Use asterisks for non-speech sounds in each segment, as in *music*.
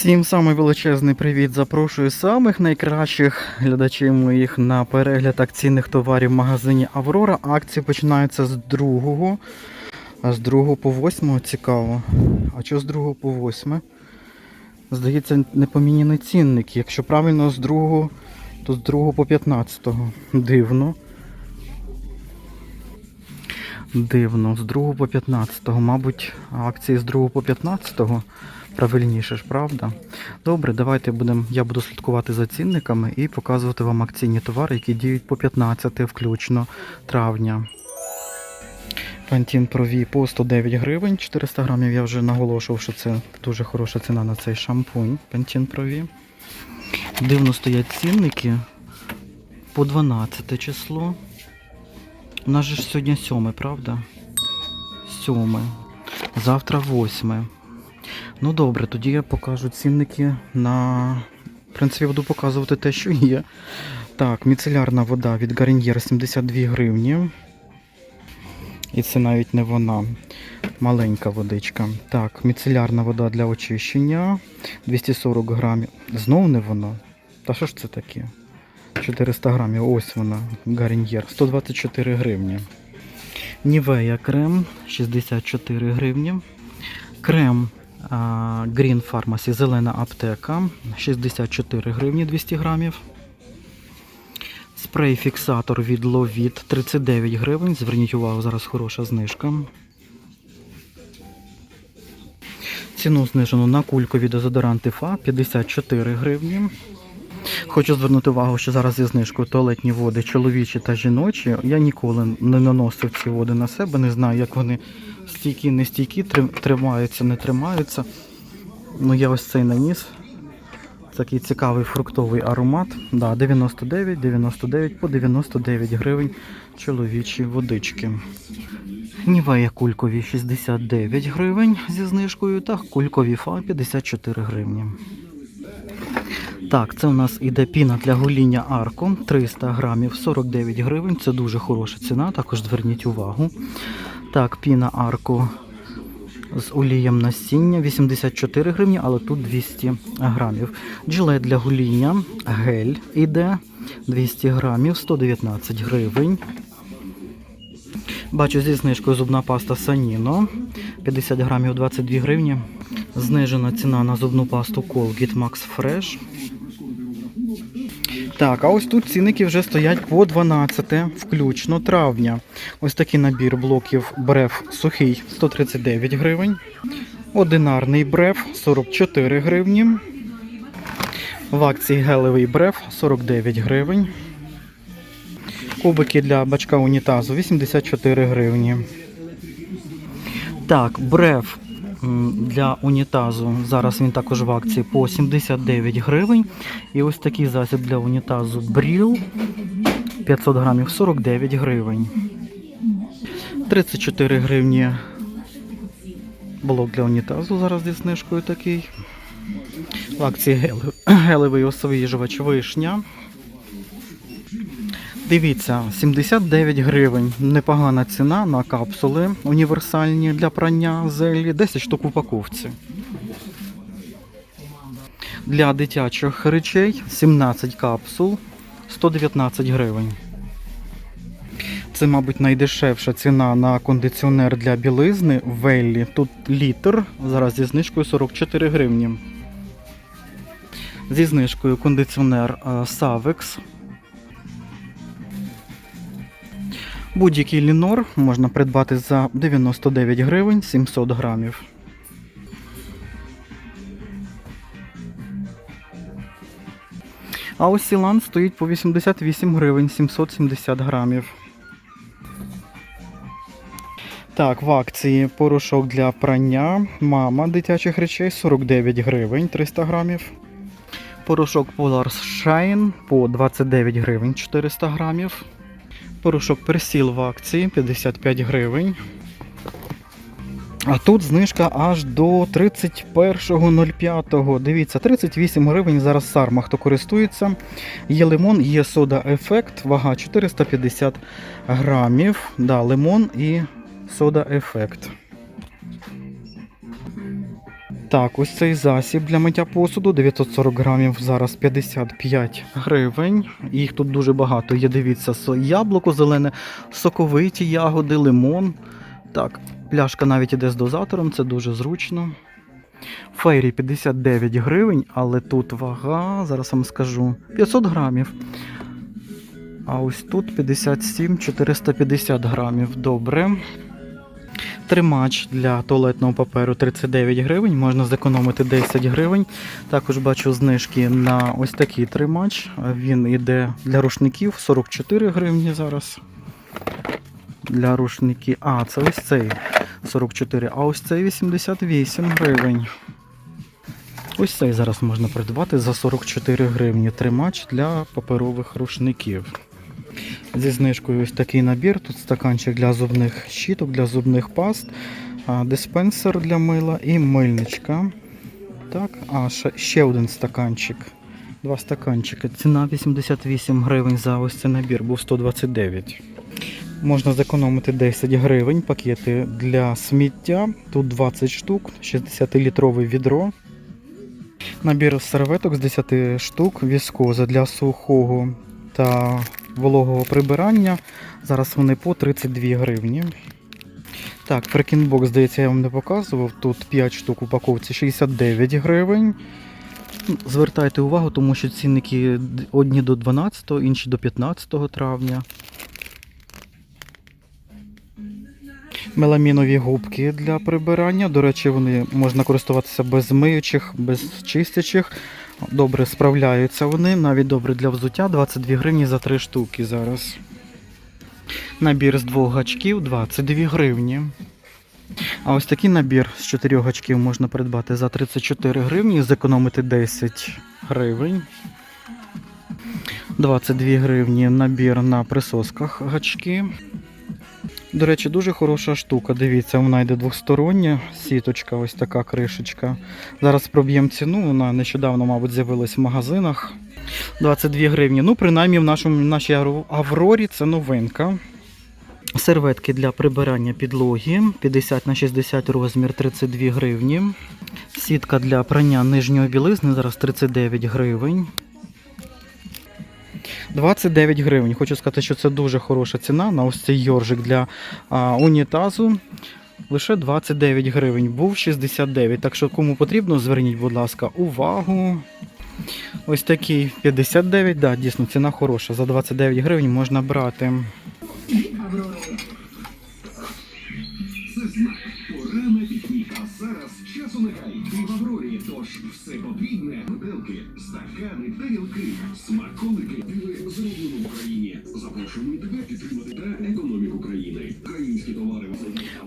Всім самий величезний привіт. Запрошую самих найкращих глядачів моїх на перегляд акційних товарів в магазині Аврора. Акції починаються з 2, а з 2 по 8 цікаво. А що з 2 по 8? Здається, не поміняні цінники. Якщо правильно з 2, то з 2 по 15. Дивно. Дивно, з 2 по 15. Мабуть, акції з 2 по 15 правильніше ж, правда? Добре, давайте будем, я буду слідкувати за цінниками і показувати вам акційні товари, які діють по 15 включно травня. Пантін Прові по 109 гривень, 400 грамів. Я вже наголошував, що це дуже хороша ціна на цей шампунь. Пантін Прові. Дивно стоять цінники по 12 число. У нас же ж сьогодні 7, правда? 7. Завтра 8. Ну добре, тоді я покажу цінники на. В принципі, буду показувати те, що є. Так, міцелярна вода від Гарньєр 72 гривні. І це навіть не вона. Маленька водичка. Так, міцелярна вода для очищення 240 грамів. Знову не вона. Та що ж це таке? 400 грамів. Ось вона. Гарньєр. 124 гривні. Нівея крем 64 гривні. Крем Green Pharmacy, зелена аптека 64 гривні 200 грамів. Спрей-фіксатор від Lovit 39 гривень. Зверніть увагу, зараз хороша знижка. Ціну знижено на кулькові дезодоранти ФА 54 гривні. Хочу звернути увагу, що зараз зі знижкою туалетні води чоловічі та жіночі. Я ніколи не наносив ці води на себе, не знаю, як вони стійкі, не стійкі, тримаються, не тримаються. Ну, я ось цей наніс. Такий цікавий фруктовий аромат. Да, 99, 99 по 99 гривень чоловічі водички. Нівея кулькові 69 гривень зі знижкою та кулькові фа 54 гривні. Так, це у нас іде піна для гоління арко 300 грамів 49 гривень. Це дуже хороша ціна, також зверніть увагу. Так, піна арко з олієм насіння 84 гривні, але тут 200 грамів. Джилет для гоління гель іде 200 грамів 119 гривень. Бачу зі знижкою зубна паста Саніно 50 грамів 22 гривні. Знижена ціна на зубну пасту Colgate Max Fresh. Так, а ось тут цінники вже стоять по 12 включно травня. Ось такий набір блоків бреф сухий 139 гривень. Одинарний бреф 44 гривні. В акції гелевий бреф 49 гривень. Кубики для бачка унітазу 84 гривні. Так, бреф для унітазу. Зараз він також в акції по 79 гривень. І ось такий засіб для унітазу Бріл 500 грамів 49 гривень. 34 гривні блок для унітазу. Зараз зі знижкою такий. В акції гелевий освіжувач вишня. Дивіться, 79 гривень. Непогана ціна на капсули універсальні для прання зелі. 10 штук упаковці. Для дитячих речей 17 капсул 119 гривень. Це, мабуть, найдешевша ціна на кондиціонер для білизни Веллі. Тут літр, зараз зі знижкою 44 гривні. Зі знижкою кондиціонер е, Будь-який лінор можна придбати за 99 гривень 700 грамів. А ось Сілан стоїть по 88 гривень 770 грамів. Так, в акції порошок для прання. Мама дитячих речей 49 гривень 300 грамів. Порошок Polar Shine по 29 гривень 400 грамів. Порошок персіл в акції 55 гривень. А тут знижка аж до 31.05. Дивіться, 38 гривень зараз сарма, хто користується. Є лимон, є сода ефект, вага 450 грамів. Да, лимон і сода ефект. Так, ось цей засіб для миття посуду 940 грамів, зараз 55 гривень. Їх тут дуже багато. Є, дивіться, яблуко зелене, соковиті ягоди, лимон. Так, пляшка навіть іде з дозатором, це дуже зручно. Фейрі 59 гривень, але тут вага, зараз вам скажу, 500 грамів. А ось тут 57 450 грамів. Добре. Тримач для туалетного паперу 39 гривень, можна зекономити 10 гривень. Також бачу знижки на ось такий тримач. Він йде для рушників 44 гривні зараз. Для рушників. А, це ось цей 44, а ось цей 88 гривень. Ось цей зараз можна придбати за 44 гривні. Тримач для паперових рушників. Зі знижкою ось такий набір. Тут стаканчик для зубних щіток, для зубних паст, диспенсер для мила і мильничка. Так, а ще, один стаканчик. Два стаканчики. Ціна 88 гривень за ось цей набір, був 129. Можна зекономити 10 гривень. Пакети для сміття. Тут 20 штук, 60-літрове відро. Набір серветок з 10 штук, віскоза для сухого та вологого прибирання. Зараз вони по 32 гривні. Так, фрекінбокс, здається, я вам не показував. Тут 5 штук упаковці 69 гривень. Ну, Звертайте увагу, тому що цінники одні до 12, інші до 15 травня. Меламінові губки для прибирання. До речі, вони можна користуватися без миючих, без чистячих. Добре справляються вони, навіть добре для взуття. 22 гривні за 3 штуки зараз. Набір з двох гачків 22 гривні. А ось такий набір з 4 гачків можна придбати за 34 гривні зекономити 10 гривень. 22 гривні набір на присосках гачки. До речі, дуже хороша штука. Дивіться, вона йде двостороння сіточка, ось така кришечка. Зараз проб'ємо ціну, вона нещодавно, мабуть, з'явилась в магазинах. 22 гривні. Ну, принаймні, в нашому в нашій Аврорі це новинка. Серветки для прибирання підлоги 50 на 60 розмір 32 гривні. Сітка для прання нижньої білизни зараз 39 гривень. 29 гривень. Хочу сказати, що це дуже хороша ціна на ось цей йоржик для а, унітазу. Лише 29 гривень. Був 69. Так що кому потрібно, зверніть, будь ласка, увагу. Ось такий 59, да, дійсно, ціна хороша. За 29 гривень можна брати.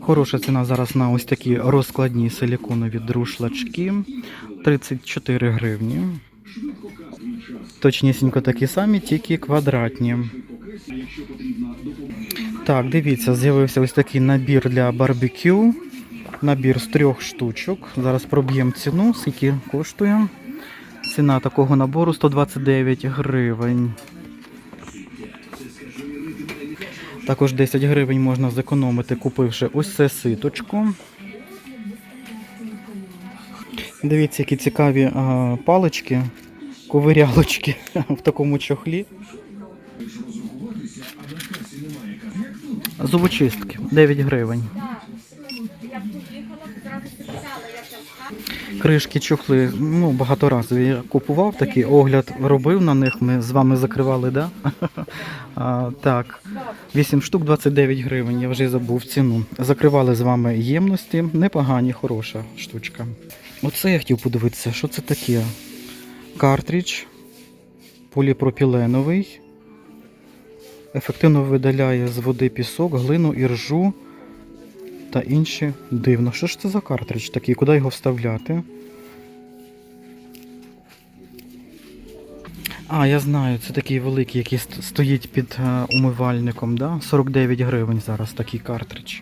Хороша ціна зараз на ось такі розкладні силіконові друшлачки. 34 гривні. Точнісінько такі самі, тільки квадратні. Так, дивіться, з'явився ось такий набір для барбекю. Набір з трьох штучок. Зараз проб'ємо ціну, скільки коштує. Ціна такого набору 129 гривень. Також 10 гривень можна зекономити, купивши ось це ситочко. Дивіться, які цікаві а, палички, ковирялочки *laughs* в такому чохлі. Зубочистки 9 гривень. Кришки, чохли, ну, багаторазові. Я купував такий, огляд робив на них. Ми з вами закривали, да? *laughs* а, так. 8 штук 29 гривень, я вже забув ціну. Закривали з вами ємності. Непогані, хороша штучка. Оце я хотів подивитися, що це таке? Картридж поліпропіленовий. Ефективно видаляє з води пісок, глину, іржу та інші. Дивно. Що ж це за картридж такий? Куди його вставляти? А, я знаю, це такий великий, який стоїть під е, умивальником, да? 49 гривень зараз такий картридж.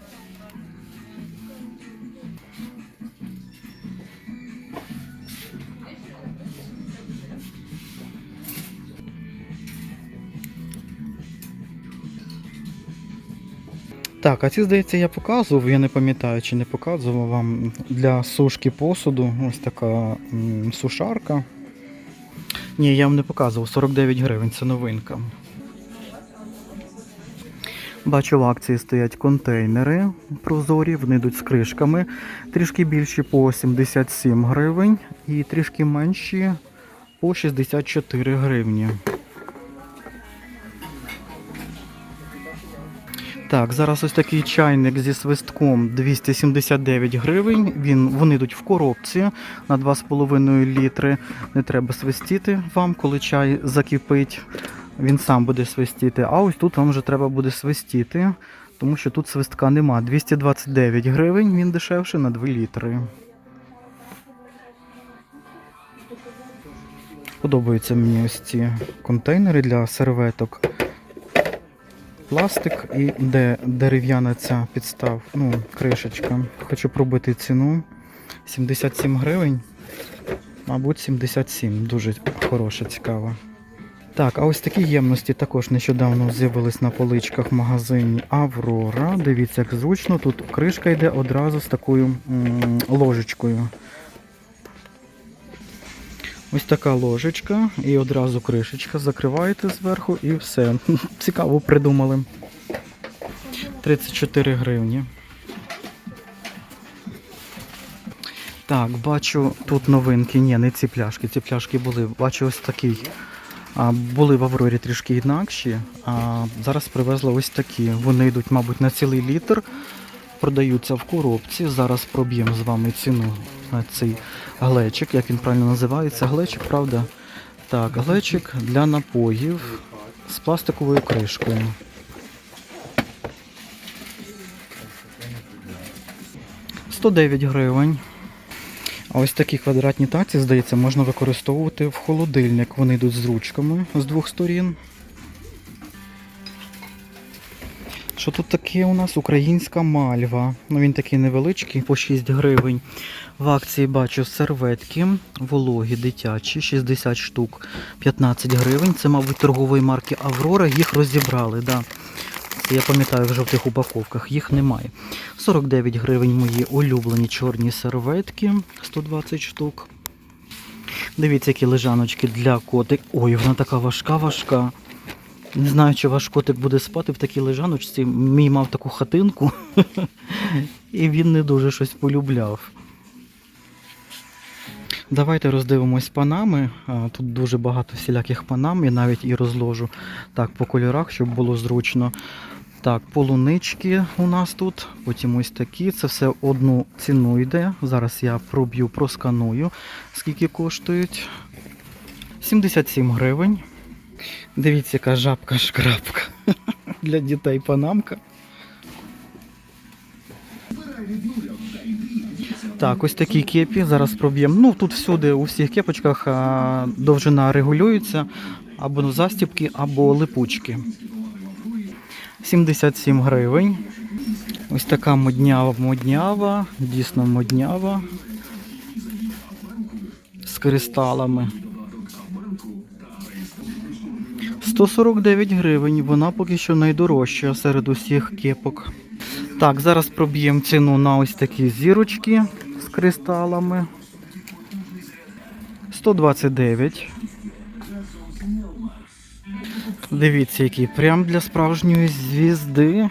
Так, а ці, здається, я показував, я не пам'ятаю, чи не показував вам для сушки посуду. Ось така м, сушарка. Ні, я вам не показував, 49 гривень, це новинка. Бачу, в акції стоять контейнери прозорі, вони йдуть з кришками. Трішки більші по 77 гривень і трішки менші по 64 гривні. Так, зараз ось такий чайник зі свистком 279 гривень. Він, вони йдуть в коробці на 2,5 літри. Не треба свистіти вам, коли чай закипить. Він сам буде свистіти. А ось тут вам вже треба буде свистіти, тому що тут свистка нема. 229 гривень, він дешевше на 2 літри. Подобаються мені ось ці контейнери для серветок пластик і де дерев'яна ця підстав, ну, кришечка. Хочу пробити ціну. 77 гривень. Мабуть, 77. Дуже хороша, цікава. Так, а ось такі ємності також нещодавно з'явились на поличках в магазині Аврора. Дивіться, як зручно. Тут кришка йде одразу з такою ложечкою. Ось така ложечка і одразу кришечка. Закриваєте зверху і все. *laughs* Цікаво придумали. 34 гривні. Так, бачу тут новинки. Ні, не ці пляшки. Ці пляшки були. Бачу ось такий. А, були в Аврорі трішки інакші. А зараз привезли ось такі. Вони йдуть, мабуть, на цілий літр. Продаються в коробці. Зараз проб'ємо з вами ціну на цей глечик. Як він правильно називається? Глечик, правда? Так, глечик для напоїв з пластиковою кришкою. «109 гривень. А ось такі квадратні таці, здається, можна використовувати в холодильник. Вони йдуть з ручками з двох сторін. Що тут таке у нас? Українська мальва. Ну він такий невеличкий, по 6 гривень. В акції бачу серветки, вологі, дитячі, 60 штук, 15 гривень. Це, мабуть, торгової марки Аврора. Їх розібрали. Да. Це я пам'ятаю в жовтих упаковках, їх немає. 49 гривень мої улюблені чорні серветки, 120 штук. Дивіться, які лежаночки для котик. Ой, вона така важка, важка. Не знаю, чи ваш котик буде спати в такій лежаночці. Мій мав таку хатинку, *laughs* і він не дуже щось полюбляв. Давайте роздивимось панами. Тут дуже багато всіляких панам, я навіть і розложу так по кольорах, щоб було зручно. Так, полунички у нас тут, потім ось такі. Це все одну ціну йде. Зараз я проб'ю, просканую, скільки коштують. 77 гривень. Дивіться, яка жабка-шкрабка. *laughs* Для дітей панамка. Так, ось такі кепі. Зараз проб'ємо. Ну, тут всюди, у всіх кепочках довжина регулюється або застібки, або липучки. 77 гривень. Ось така моднява моднява, дійсно моднява. З кристалами. 149 гривень. Вона поки що найдорожча серед усіх кепок. Так, зараз проб'ємо ціну на ось такі зірочки з кристалами. 129. Дивіться, який прям для справжньої звізди.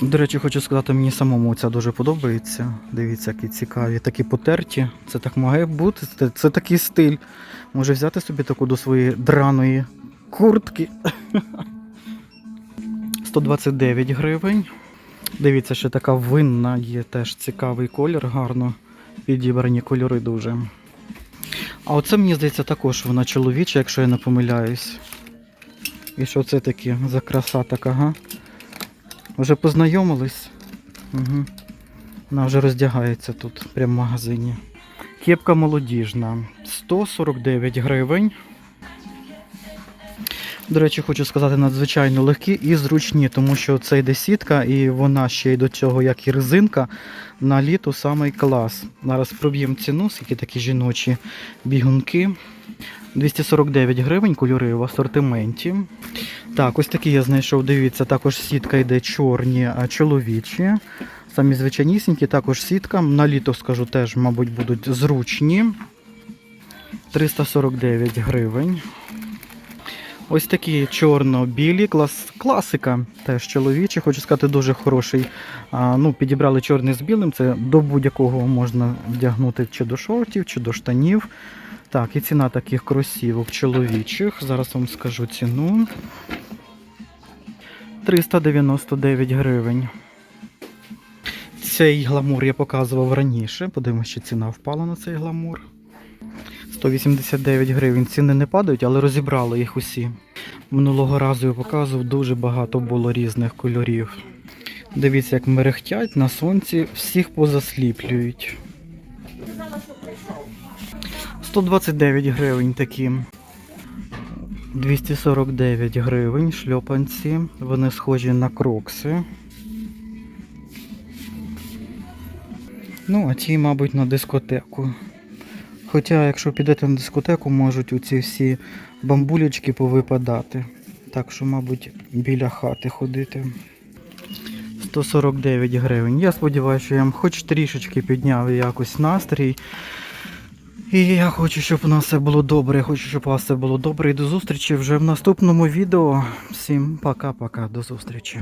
До речі, хочу сказати, мені самому ця дуже подобається. Дивіться, які цікаві, такі потерті. Це так має бути. Це, це такий стиль. Може взяти собі таку до своєї драної куртки. *laughs* 129 гривень. Дивіться, ще така винна є теж цікавий колір, гарно підібрані кольори дуже. А оце, мені здається, також вона чоловіча, якщо я не помиляюсь. І що це таке за краса така, га? Вже познайомились? Угу. Вона вже роздягається тут, прямо в магазині. Кепка молодіжна. 149 гривень. До речі, хочу сказати, надзвичайно легкі і зручні, тому що це йде сітка, і вона ще й до цього, як і резинка, на літо самий клас. Зараз проб'ємо ціну, скільки такі жіночі бігунки. 249 гривень, кольори в асортименті. Так, ось такі я знайшов. Дивіться, також сітка йде чорні, чоловічі. Самі звичайнісінькі, також сітка. На літо скажу теж, мабуть, будуть зручні. 349 гривень. Ось такі чорно-білі, клас, класика, теж чоловічі. Хочу сказати, дуже хороший. А, ну, підібрали чорний з білим. Це до будь-якого можна вдягнути чи до шортів, чи до штанів. Так, і ціна таких кросівок чоловічих. Зараз вам скажу ціну. 399 гривень. Цей гламур я показував раніше. Подивимося, чи ціна впала на цей гламур. 189 гривень. Ціни не падають, але розібрали їх усі. Минулого разу я показував, дуже багато було різних кольорів. Дивіться, як мерехтять на сонці, всіх позасліплюють. 129 гривень такі. 249 гривень шльопанці. Вони схожі на крокси. Ну, а ті, мабуть, на дискотеку. Хоча, якщо підете на дискотеку, можуть оці всі бамбулечки повипадати. Так що, мабуть, біля хати ходити. 149 гривень. Я сподіваюся, що я вам хоч трішечки підняв якось настрій. І я хочу, щоб у нас все було добре. Я хочу, щоб у вас все було добре. І до зустрічі вже в наступному відео. Всім пока-пока, до зустрічі.